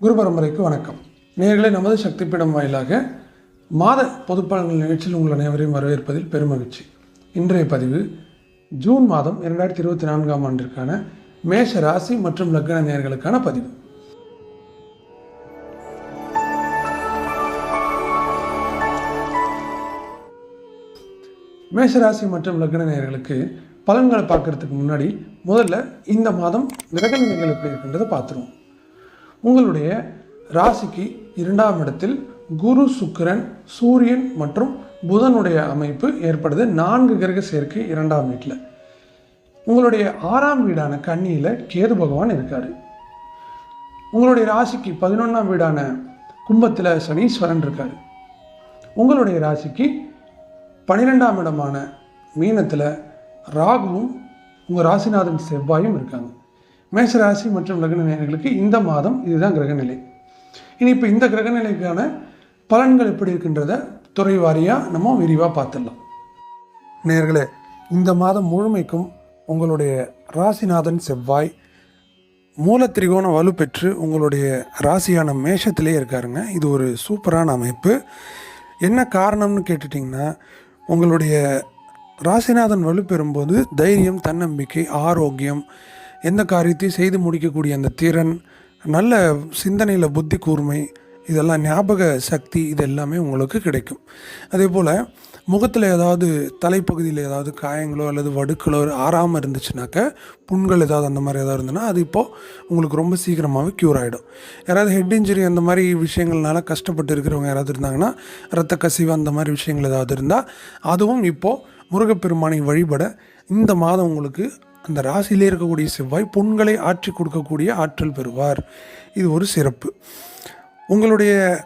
குரு பரம்பரைக்கு வணக்கம். நேர்களை நமது சக்தி பீடம் வாயிலாக மாத பொதுப்பலன்கள் நிகழ்ச்சியில் உங்கள் அனைவரையும் வரவேற்பதில் பெருமகிழ்ச்சி. இன்றைய பதிவு ஜூன் மாதம் இரண்டாயிரத்தி இருபத்தி நான்காம் ஆண்டிற்கான மேஷ ராசி மற்றும் லக்ன நேர்களுக்கான பதிவு. மேஷராசி மற்றும் லக்ன நேயர்களுக்கு பலன்களை பார்க்கறதுக்கு முன்னாடி முதல்ல இந்த மாதம் கிரக நிலைகள் எப்படி இருக்கின்றதை பார்த்துருவோம். உங்களுடைய ராசிக்கு இரண்டாம் இடத்தில் குரு சுக்கிரன் சூரியன் மற்றும் புதனுடைய அமைப்பு ஏற்படுது. நான்கு கிரக சேர்க்கை இரண்டாம் வீட்டில். உங்களுடைய ஆறாம் வீடான கன்னியில் கேது பகவான் இருக்கார். உங்களுடைய ராசிக்கு பதினொன்றாம் வீடான கும்பத்தில் சனீஸ்வரன் இருக்கார். உங்களுடைய ராசிக்கு பன்னிரெண்டாம் இடமான மீனத்தில் ராகுவும் உங்கள் ராசிநாதன் செவ்வாயும் இருக்காங்க. மேஷராசி மற்றும் லக்ன நேயர்களுக்கு இந்த மாதம் இதுதான் கிரகநிலை. இனி இப்போ இந்த கிரகநிலைக்கான பலன்கள் எப்படி இருக்கின்றத துறை வாரியாக நம்ம விரிவாக பார்த்துடலாம். நேர்களே இந்த மாதம் முழுமைக்கும் உங்களுடைய ராசிநாதன் செவ்வாய் மூல திரிகோண வலு பெற்று உங்களுடைய ராசியான மேஷத்திலே இருக்காருங்க. இது ஒரு சூப்பரான அமைப்பு. என்ன காரணம்னு கேட்டுட்டிங்கன்னா உங்களுடைய ராசிநாதன் வலுப்பெறும்போது தைரியம் தன்னம்பிக்கை ஆரோக்கியம் எந்த காரியத்தையும் செய்து முடிக்கக்கூடிய அந்த திறன் நல்ல சிந்தனையில் புத்தி கூர்மை இதெல்லாம் ஞாபக சக்தி இது எல்லாமே உங்களுக்கு கிடைக்கும். அதே போல் முகத்தில் ஏதாவது தலைப்பகுதியில் ஏதாவது காயங்களோ அல்லது வடுக்களோ ஆறாமல் இருந்துச்சுனாக்க புண்கள் ஏதாவது அந்த மாதிரி ஏதாவது இருந்ததுன்னா அது இப்போது உங்களுக்கு ரொம்ப சீக்கிரமாகவே க்யூர் ஆகிடும் யாராவது ஹெட் இன்ஜுரி அந்த மாதிரி விஷயங்கள்னால கஷ்டப்பட்டு இருக்கிறவங்க யாராவது இருந்தாங்கன்னா ரத்த கசிவு அந்த மாதிரி விஷயங்கள் ஏதாவது இருந்தால் அதுவும் இப்போது முருகப்பெருமானை வழிபட இந்த மாதம் உங்களுக்கு அந்த ராசியிலே இருக்கக்கூடிய செவ்வாய் புண்களை ஆற்றி கொடுக்கக்கூடிய ஆற்றல் பெறுவார். இது ஒரு சிறப்பு. உங்களுடைய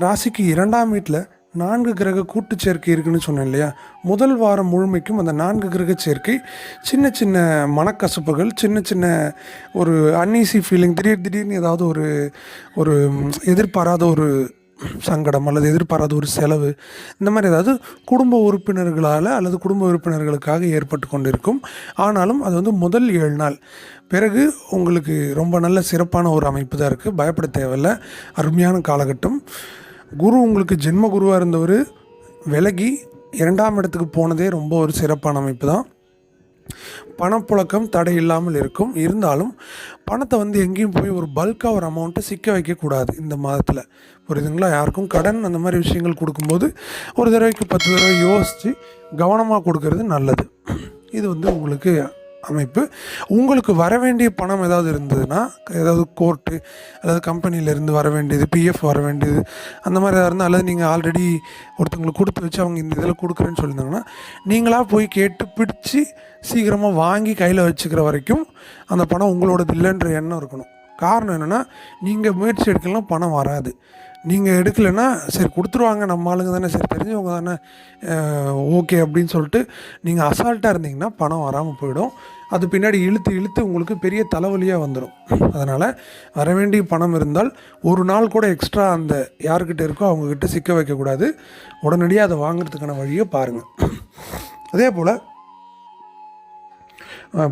ராசிக்கு இரண்டாம் வீட்டில் நான்கு கிரக கூட்டு சேர்க்கை இருக்குன்னு சொன்னேன் இல்லையா? முதல் வாரம் முழுமைக்கும் அந்த நான்கு கிரக சேர்க்கை சின்ன சின்ன மனக்கசப்புகள் சின்ன சின்ன ஒரு அன்ஈசி ஃபீலிங் திடீர் திடீர்னு ஏதாவது ஒரு ஒரு எதிர்பாராத ஒரு சங்கடம் அல்லது எதிர்பாராத ஒரு செலவு இந்த மாதிரி ஏதாவது குடும்ப உறுப்பினர்களால் அல்லது குடும்ப உறுப்பினர்களுக்காக ஏற்பட்டு கொண்டிருக்கும். ஆனாலும் அது வந்து முதல் ஏழு நாள். பிறகு உங்களுக்கு ரொம்ப நல்ல சிறப்பான ஒரு அமைப்பு தான் இருக்குது பயப்பட தேவையில்ல. அருமையான காலகட்டம். குரு உங்களுக்கு ஜென்ம குருவாக இருந்தவர். விலகி இரண்டாம் இடத்துக்கு போனதே ரொம்ப ஒரு சிறப்பான அமைப்பு தான். பணப்புழக்கம் தடை இல்லாமல் இருக்கும். இருந்தாலும் பணத்தை வந்து எங்கேயும் போய் ஒரு பல்காக ஒரு அமௌண்ட்டை சிக்க வைக்கக்கூடாது இந்த மாதத்தில். புரியுதுங்களா? யாருக்கும் கடன் அந்த மாதிரி விஷயங்கள் கொடுக்கும்போது ஒரு தடவைக்கு பத்து தடவை யோசித்து கவனமாக கொடுக்கறது நல்லது. இது வந்து உங்களுக்கு அமைப்பு. உங்களுக்கு வர வேண்டிய பணம் ஏதாவது இருந்ததுன்னா ஏதாவது கோர்ட்டு அதாவது கம்பெனியிலேருந்து வர வேண்டியது பிஎஃப் வர வேண்டியது அந்த மாதிரி ஏதாவது இருந்தால் அல்லது நீங்கள் ஆல்ரெடி ஒருத்தவங்களுக்கு கொடுத்து வச்சு அவங்க இந்த இதில் கொடுக்குறேன்னு சொல்லியிருந்தாங்கன்னா நீங்களாக போய் கேட்டு பிடிச்சி சீக்கிரமாக வாங்கி கையில் வச்சுக்கிற வரைக்கும் அந்த பணம் உங்களோடது இல்லைன்ற எண்ணம் இருக்கணும். காரணம் என்னென்னா நீங்கள் முயற்சி எடுக்கலாம் பணம் வராது. நீங்கள் எடுக்கலைன்னா சரி கொடுத்துருவாங்க நம்ம ஆளுங்க தானே சரி தெரிஞ்சவங்க தானே ஓகே அப்படின்னு சொல்லிட்டு நீங்கள் அசால்ட்டாக இருந்தீங்கன்னா பணம் வராமல் போயிடும். அது பின்னாடி இழுத்து இழுத்து உங்களுக்கு பெரிய தலைவலியாக வந்துடும் அதனால் வர வேண்டிய பணம் இருந்தால் ஒரு நாள் கூட எக்ஸ்ட்ரா அந்த யார்கிட்ட இருக்கோ அவங்கக்கிட்ட சிக்க வைக்கக்கூடாது. உடனடியாக அதை வாங்குறதுக்கான வழியை பாருங்கள் அதே போல்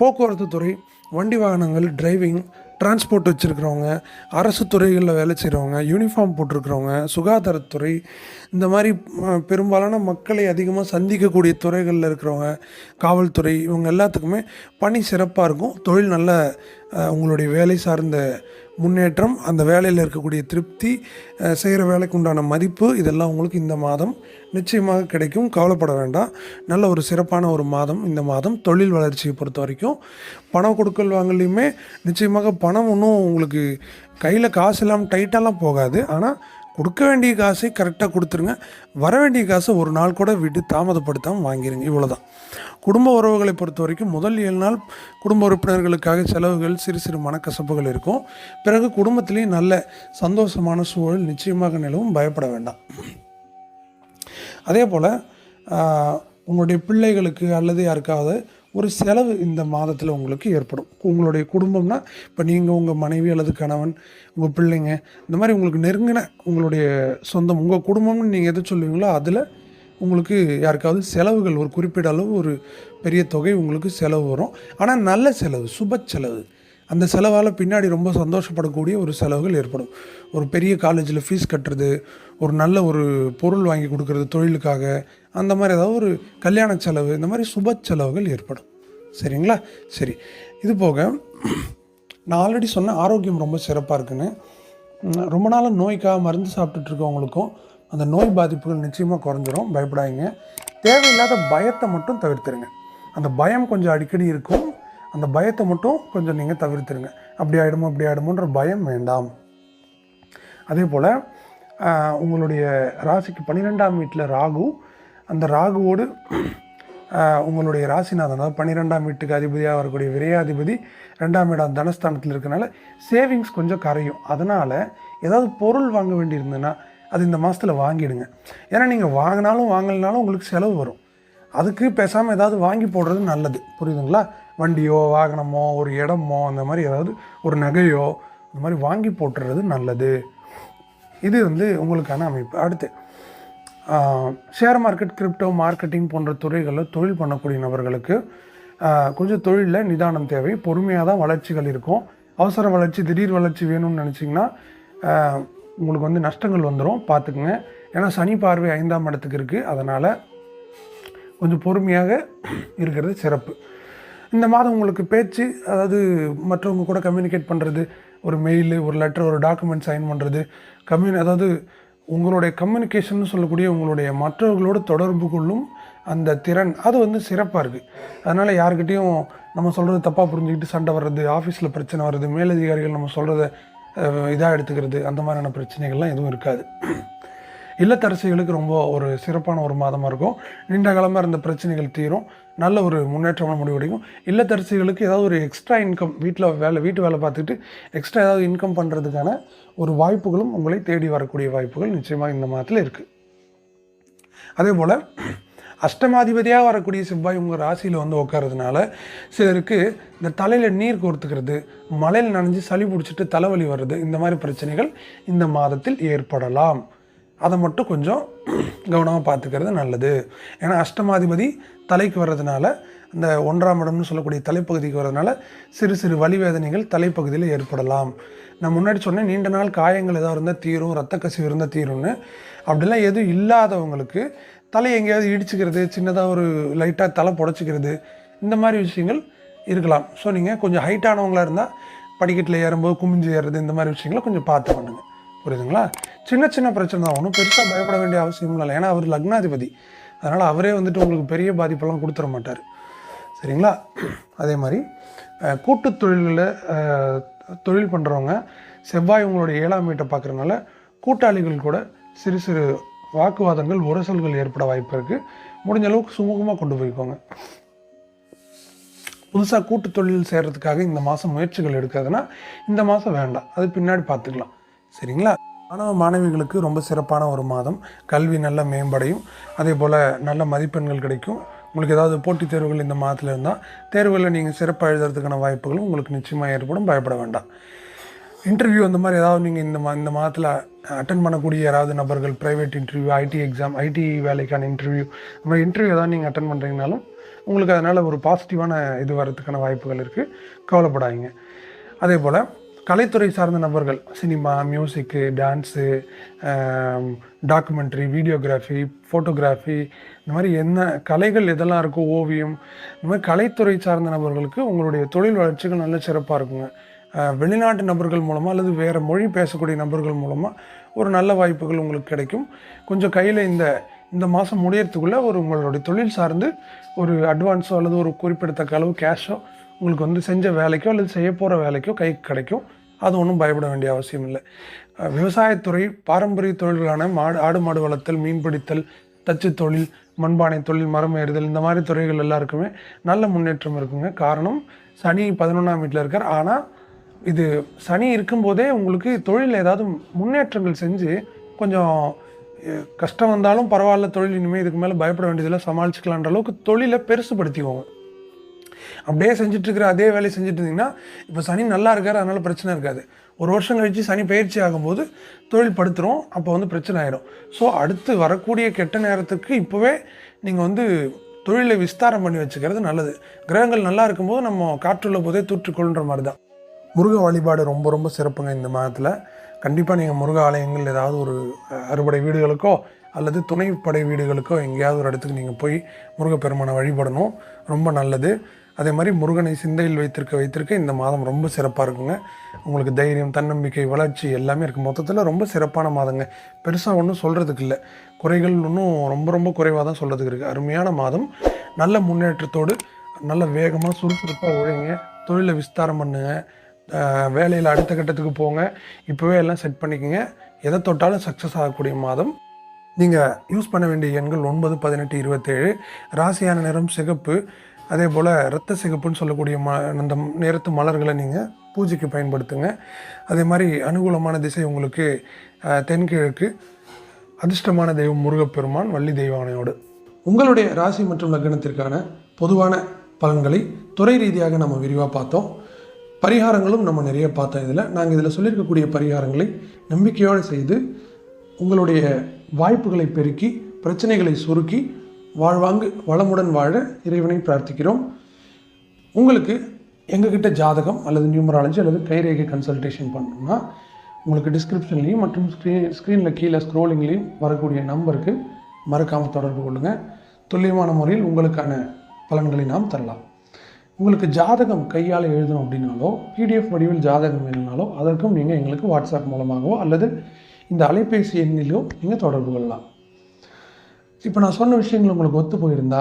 போக்குவரத்து துறை வண்டி வாகனங்கள் டிரைவிங் டிரான்ஸ்போர்ட் வச்சுருக்கிறவங்க அரசு துறைகளில் வேலை செய்கிறவங்க யூனிஃபார்ம் போட்டிருக்கிறவங்க சுகாதாரத்துறை இந்த மாதிரி பெரும்பாலான மக்களை அதிகமாக சந்திக்கக்கூடிய துறைகளில் இருக்கிறவங்க காவல்துறை இவங்க எல்லாத்துக்குமே பணி சிறப்பாக இருக்கும். தொழில் நல்ல உங்களுடைய வேலை சார்ந்த முன்னேற்றம் அந்த வேலையில் இருக்கக்கூடிய திருப்தி செய்கிற வேலைக்கு உண்டான மதிப்பு இதெல்லாம் உங்களுக்கு இந்த மாதம் நிச்சயமாக கிடைக்கும். கவலைப்பட வேண்டாம். நல்ல ஒரு சிறப்பான ஒரு மாதம் இந்த மாதம். தொழில் வளர்ச்சியை பொறுத்த வரைக்கும் பணம் கொடுக்கல் வாங்கலையுமே நிச்சயமாக பணம் ஒன்றும் உங்களுக்கு கையில் காசு இல்லாமல் டைட்டாலாம் போகாது. ஆனால் கொடுக்க வேண்டிய காசை கரெக்டாக கொடுத்துருங்க. வர வேண்டிய காசை ஒரு நாள் கூட விட்டு தாமதப்படுத்தாமல் வாங்கிடுங்க இவ்வளோதான் குடும்ப உறவுகளை பொறுத்த வரைக்கும் முதல் ஏழு நாள் குடும்ப உறுப்பினர்களுக்காக செலவுகள் சிறு சிறு மனக்கசப்புகள் இருக்கும். பிறகு குடும்பத்திலேயும் நல்ல சந்தோஷமான சூழல் நிச்சயமாக நிலவும். பயப்பட வேண்டாம். அதே போல் உங்களுடைய பிள்ளைகளுக்கு அல்லது யாருக்காவது ஒரு செலவு இந்த மாதத்தில் உங்களுக்கு ஏற்படும். உங்களுடைய குடும்பம்னா இப்போ நீங்கள் உங்கள் மனைவி அல்லது கணவன் உங்கள் பிள்ளைங்க இந்த மாதிரி உங்களுக்கு நெருங்கின உங்களுடைய சொந்தம் உங்கள் குடும்பம்னு நீங்கள் எது சொல்லுவீங்களோ அதில் உங்களுக்கு யாருக்காவது செலவுகள் ஒரு குறிப்பிட்ட அளவு ஒரு பெரிய தொகை உங்களுக்கு செலவு வரும். ஆனால் நல்ல செலவு சுப செலவு அந்த செலவால் பின்னாடி ரொம்ப சந்தோஷப்படக்கூடிய ஒரு செலவுகள் ஏற்படும். ஒரு பெரிய காலேஜில் ஃபீஸ் கட்டுறது ஒரு நல்ல ஒரு பொருள் வாங்கி கொடுக்கறது தொழிலுக்காக அந்த மாதிரி ஏதாவது ஒரு கல்யாண செலவு இந்த மாதிரி சுப செலவுகள் ஏற்படும். சரிங்களா? சரி. இது போக நான் ஆல்ரெடி சொன்ன ஆரோக்கியம் ரொம்ப சிறப்பாக இருக்குன்னு ரொம்ப நாளாக நோய்க்காக மருந்து சாப்பிட்டுட்டு இருக்கவங்களுக்கும் அந்த நோய் பாதிப்புகள் நிச்சயமாக குறைஞ்சிரும். பயப்படாதீங்க. தேவையில்லாத பயத்தை மட்டும் தவிர்த்துருங்க. அந்த பயம் கொஞ்சம் அடிக்கடி இருக்கும். அந்த பயத்தை மட்டும் கொஞ்சம் நீங்கள் தவிர்த்துருங்க. அப்படி ஆகிடுமோ அப்படி ஆகிடுமோன்ற பயம் வேண்டாம். அதே போல் உங்களுடைய ராசிக்கு பன்னிரெண்டாம் வீட்டில் ராகு அந்த ராகுவோடு உங்களுடைய ராசிநாதன் அதாவது பன்னிரெண்டாம் வீட்டுக்கு அதிபதியாக வரக்கூடிய விரையாதிபதி ரெண்டாம் இடம் தனஸ்தானத்தில் இருக்கனால சேவிங்ஸ் கொஞ்சம் கரையும். அதனால் ஏதாவது பொருள் வாங்க வேண்டியிருந்ததுன்னா அது இந்த மாதத்தில் வாங்கிடுங்க. ஏன்னா நீங்கள் வாங்கினாலும் வாங்கலைனாலும் உங்களுக்கு செலவு வரும். அதுக்கு பேசாமல் ஏதாவது வாங்கி போடுறது நல்லது. புரியுதுங்களா? வண்டியோ வாகனமோ ஒரு இடமோ அந்த மாதிரி ஏதாவது ஒரு நகையோ அந்த மாதிரி வாங்கி போட்டுறது நல்லது. இது வந்து உங்களுக்கான அமைப்பு. அடுத்து ஷேர் மார்க்கெட் கிரிப்டோ மார்க்கெட்டிங் போன்ற துறைகளில் தொழில் பண்ணக்கூடிய நபர்களுக்கு கொஞ்சம் தொழிலில் நிதானம் தேவை பொறுமையாக தான் வளர்ச்சிகள் இருக்கும். அவசர வளர்ச்சி திடீர் வளர்ச்சி வேணும்னு நினச்சிங்கன்னா உங்களுக்கு வந்து நஷ்டங்கள் வந்துடும் பார்த்துக்குங்க. ஏன்னா சனி பார்வை ஐந்தாம் இடத்துக்கு இருக்குது அதனால் கொஞ்சம் பொறுமையாக இருக்கிறது சிறப்பு. இந்த மாதம் உங்களுக்கு பேச்சு அதாவது மற்றவங்க கூட கம்யூனிகேட் பண்ணுறது ஒரு மெயிலு ஒரு லெட்டர் ஒரு டாக்குமெண்ட் சைன் பண்ணுறது கம்யூனி அதாவது உங்களுடைய கம்யூனிகேஷன் சொல்லக்கூடிய உங்களுடைய மற்றவர்களோடு தொடர்பு கொள்ளும் அந்த திறன் அது வந்து சிறப்பாக இருக்குது அதனால் யாருக்கிட்டேயும் நம்ம சொல்கிறது தப்பாக புரிஞ்சுக்கிட்டு சண்டை வர்றது ஆஃபீஸில் பிரச்சனை வர்றது மேலதிகாரிகள் நம்ம சொல்கிறத இதாக எடுத்துக்கிறது அந்த மாதிரியான பிரச்சனைகள்லாம் எதுவும் இருக்காது. இல்லத்தரசிகளுக்கு ரொம்ப ஒரு சிறப்பான ஒரு மாதமாக இருக்கும். நீண்ட காலமாக இருந்த பிரச்சனைகள் தீரும். நல்ல ஒரு முன்னேற்றமான முடிவடையும் இல்லத்தரசிகளுக்கு ஏதாவது ஒரு எக்ஸ்ட்ரா இன்கம் வீட்டில் வேலை வீட்டு வேலை பார்த்துட்டு எக்ஸ்ட்ரா ஏதாவது இன்கம் பண்ணுறதுக்கான ஒரு வாய்ப்புகளும் உங்களை தேடி வரக்கூடிய வாய்ப்புகள் நிச்சயமாக இந்த மாதத்தில் இருக்குது அதே போல் அஷ்டமாதிபதியாக வரக்கூடிய செவ்வாய் உங்கள் ராசியில் வந்து உட்காரதுனால சிலருக்கு இந்த தலையில் நீர் கோர்த்துக்கிறது மழையில் நனைஞ்சு சளி பிடிச்சிட்டு தலைவலி வர்றது இந்த மாதிரி பிரச்சனைகள் இந்த மாதத்தில் ஏற்படலாம். அதை மட்டும் கொஞ்சம் கவனமாக பார்த்துக்கிறது நல்லது. ஏன்னா அஷ்டமாதிபதி தலைக்கு வர்றதுனால இந்த ஒன்றாம் இடம்னு சொல்லக்கூடிய தலைப்பகுதிக்கு வர்றதுனால சிறு சிறு வலி வேதனைகள் தலைப்பகுதியில் ஏற்படலாம். நான் முன்னாடி சொன்னேன் நீண்ட நாள் காயங்கள் ஏதாவது இருந்தால் தீரும் ரத்த கசிவு இருந்தால் தீரும்னு. அப்படிலாம் எதுவும் இல்லாதவங்களுக்கு தலை எங்கேயாவது இடிச்சுக்கிறது சின்னதாக ஒரு லைட்டாக தலை புடச்சிக்கிறது இந்த மாதிரி விஷயங்கள் இருக்கலாம். ஸோ நீங்கள் கொஞ்சம் ஹைட்டானவங்களாக இருந்தால் படிக்கட்டில் ஏறும்போது குமிஞ்சு ஏறுறது இந்த மாதிரி விஷயங்களை கொஞ்சம் பார்த்து பண்ணுங்கள் புரியுதுங்களா? சின்ன சின்ன பிரச்சனை தான். ஒன்றும் பெருசாக பயப்பட வேண்டிய அவசியம் இல்லை. ஏன்னா அவர் லக்னாதிபதி. அதனால் அவரே வந்துட்டு உங்களுக்கு பெரிய பாதிப்பெல்லாம் கொடுத்துட மாட்டார். சரிங்களா? அதே மாதிரி கூட்டு தொழில்களில் தொழில் பண்ணுறவங்க செவ்வாய் உங்களுடைய ஏழாம் வீட்டை பார்க்குறதுனால கூட்டாளிகள் கூட சிறு சிறு வாக்குவாதங்கள் உரசல்கள் ஏற்பட வாய்ப்பு இருக்குது முடிஞ்ச அளவுக்கு சுமூகமாக கொண்டு போய்க்கோங்க. புதுசாக கூட்டு தொழில் செய்கிறதுக்காக இந்த மாதம் முயற்சிகள் எடுக்காதுன்னா இந்த மாதம் வேண்டாம். அது பின்னாடி பார்த்துக்கலாம். சரிங்களா? மாணவ மாணவிகளுக்கு ரொம்ப சிறப்பான ஒரு மாதம். கல்வி நல்ல மேம்படையும். அதே போல் நல்ல மதிப்பெண்கள் கிடைக்கும். உங்களுக்கு ஏதாவது போட்டித் தேர்வுகள் இந்த மாதத்தில் இருந்தால் தேர்வுகளில் நீங்கள் சிறப்பாக எழுதுறதுக்கான வாய்ப்புகளும் உங்களுக்கு நிச்சயமாக ஏற்படும். பயப்பட வேண்டாம். இன்டர்வியூ அந்த மாதிரி ஏதாவது நீங்கள் இந்த மா இந்த மாதத்தில் அட்டன் பண்ணக்கூடிய யாராவது நபர்கள் private interview IT exam IT வேலைக்கான இன்டர்வியூ அந்த மாதிரி இன்டர்வியூ ஏதாவது நீங்கள் அட்டன் பண்ணுறீங்கனாலும் உங்களுக்கு அதனால் ஒரு பாசிட்டிவான இது வர்றதுக்கான வாய்ப்புகள் இருக்குது கவலைப்படாதீங்க. அதே போல் கலைத்துறை சார்ந்த நபர்கள் cinema music dance documentary videography photography இந்த மாதிரி என்ன கலைகள் எதெல்லாம் இருக்கோ ஓவியம் இந்த மாதிரி கலைத்துறை சார்ந்த நபர்களுக்கு உங்களுடைய தொழில் வளர்ச்சிகள் நல்ல சிறப்பாக இருக்குங்க. வெளிநாட்டு நபர்கள் மூலமாக அல்லது வேறு மொழி பேசக்கூடிய நபர்கள் மூலமாக ஒரு நல்ல வாய்ப்புகள் உங்களுக்கு கிடைக்கும். கொஞ்சம் கையில் இந்த இந்த மாதம் முடியறதுக்குள்ளே ஒரு உங்களுடைய தொழில் சார்ந்து ஒரு அட்வான்ஸோ அல்லது ஒரு குறிப்பிடத்தக்க அளவு கேஷோ உங்களுக்கு வந்து செஞ்ச வேலைக்கோ அல்லது செய்ய போகிற வேலைக்கோ கை கிடைக்கும். அது ஒன்றும் பயப்பட வேண்டிய அவசியம் இல்லை. விவசாயத்துறை பாரம்பரிய தொழில்களான மாடு ஆடு மாடு வளர்த்தல் மீன்பிடித்தல் தச்சு தொழில் மண்பானை தொழில் மரம் ஏறுதல் இந்த மாதிரி துறைகள் எல்லாருக்குமே நல்ல முன்னேற்றம் இருக்குங்க. காரணம் சனி பதினொன்றாம் வீட்டில் இருக்கார். ஆனால் இது சனி இருக்கும்போதே உங்களுக்கு தொழில் ஏதாவது முன்னேற்றங்கள் செஞ்சு கொஞ்சம் கஷ்டம் வந்தாலும் பரவாயில்ல தொழில் இனிமேல் இதுக்கு மேலே பயப்பட வேண்டியதில்லை சமாளிச்சுக்கலான்ற அளவுக்கு தொழிலை பெருசுபடுத்திக்கோங்க. அப்படியே செஞ்சுட்டு அதே வேலையை செஞ்சுட்டு இருந்தீங்கன்னா இப்போ சனி நல்லா இருக்கார் அதனால் பிரச்சனை இருக்காது. ஒரு வருஷம் கழித்து சனி பயிற்சி ஆகும்போது தொழில் படுத்துகிறோம் அப்போ வந்து பிரச்சனை ஆயிடும். ஸோ அடுத்து வரக்கூடிய கெட்ட நேரத்துக்கு இப்போவே நீங்கள் வந்து தொழிலை விஸ்தாரம் பண்ணி வச்சுக்கிறது நல்லது. கிரகங்கள் நல்லா இருக்கும்போது நம்ம காற்றுள்ள போதே தூற்றுக்கொள்ன்ற மாதிரி தான் முருக வழிபாடு ரொம்ப ரொம்ப சிறப்புங்க இந்த மாதத்தில். கண்டிப்பாக நீங்கள் முருக ஆலயங்கள் ஏதாவது ஒரு அறுபடை வீடுகளுக்கோ அல்லது துணைப்படை வீடுகளுக்கோ எங்கேயாவது ஒரு இடத்துக்கு நீங்கள் போய் முருகப்பெருமானை வழிபடணும். ரொம்ப நல்லது. அதே மாதிரி முருகனை சிந்தையில் வைத்திருக்க வைத்திருக்க இந்த மாதம் ரொம்ப சிறப்பாக இருக்குங்க. உங்களுக்கு தைரியம் தன்னம்பிக்கை வளர்ச்சி எல்லாமே இருக்குது மொத்தத்தில் ரொம்ப சிறப்பான மாதங்க. பெருசாக ஒன்றும் சொல்கிறதுக்கு இல்லை. குறைகள் இன்னும் ரொம்ப ரொம்ப குறைவாக தான் சொல்கிறதுக்கு இருக்குது அருமையான மாதம். நல்ல முன்னேற்றத்தோடு நல்ல வேகமாக சுறுசுறுப்பாக உழைங்க. தொழிலை விஸ்தாரம் பண்ணுங்க. வேலையில் அடுத்த கட்டத்துக்கு போங்க. இப்போவே எல்லாம் செட் பண்ணிக்கோங்க. எதை தொட்டாலும் சக்ஸஸ் ஆகக்கூடிய மாதம். நீங்கள் யூஸ் பண்ண வேண்டிய எண்கள் ஒன்பது பதினெட்டு இருபத்தேழு. ராசியான நிறம் சிகப்பு. அதே போல் இரத்த சிகப்புன்னு சொல்லக்கூடிய ம அந்த நேரத்து மலர்களை நீங்கள் பூஜைக்கு பயன்படுத்துங்க. அதே மாதிரி அனுகூலமான திசை உங்களுக்கு தென்கிழக்கு அதிர்ஷ்டமான தெய்வம் முருகப்பெருமான் வள்ளி தெய்வானையோடு. உங்களுடைய ராசி மற்றும் லக்னத்திற்கான பொதுவான பலன்களை துறை ரீதியாக நம்ம விரிவாக பார்த்தோம். பரிகாரங்களும் நம்ம நிறைய பார்த்தோம் இதில். நாங்கள் இதில் சொல்லியிருக்கக்கூடிய பரிகாரங்களை நம்பிக்கையோடு செய்து உங்களுடைய வாய்ப்புகளை பெருக்கி பிரச்சனைகளை சுருக்கி வாழ்வாங்கு வளமுடன் வாழ இறைவனை பிரார்த்திக்கிறோம். உங்களுக்கு எங்ககிட்ட ஜாதகம் அல்லது நியூமராலஜி அல்லது கைரேகை கன்சல்டேஷன் பண்ணணும்னா உங்களுக்கு டிஸ்கிரிப்ஷன்லேயும் மற்றும் ஸ்க்ரீன் ஸ்க்ரீனில் கீழே ஸ்க்ரோலிங்லேயும் வரக்கூடிய நம்பருக்கு மறக்காமல் தொடர்பு கொள்ளுங்கள் துல்லியமான முறையில் உங்களுக்கான பலன்களை நாம் தரலாம். உங்களுக்கு ஜாதகம் கையால் எழுதணும் அப்படின்னாலோ பிடிஎஃப் வடிவில் ஜாதகம் வேணும்னாலோ அதற்கும் நீங்கள் எங்களுக்கு வாட்ஸ்அப் மூலமாகவோ அல்லது இந்த அலைபேசி எண்ணிலோ நீங்கள் தொடர்பு கொள்ளலாம். இப்போ நான் சொன்ன விஷயங்கள் உங்களுக்கு ஒத்து போயிருந்தா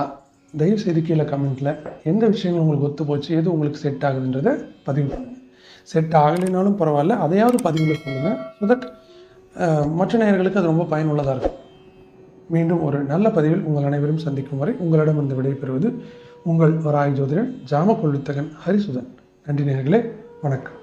தயவு செய்து கீழே கமெண்ட்டில் எந்த விஷயங்கள் உங்களுக்கு ஒத்து போச்சு எது உங்களுக்கு செட் ஆகுதுன்றதை பதிவு பண்ணுங்கள் செட் ஆகலைனாலும் பரவாயில்ல அதையாவது பதிவில் சொல்லுங்கள் ஸோ தட் மற்ற நேயர்களுக்கு அது ரொம்ப பயனுள்ளதாக இருக்கும். மீண்டும் ஒரு நல்ல பதிவில் உங்கள் அனைவரும் சந்திக்கும் வரை உங்களிடமிருந்து விடைபெறுவது உங்கள் வராய் ஜோதிடன் ஜாமக்கொள்ளுத்தகன் ஹரிசுதன். நன்றி நேர்களே வணக்கம்.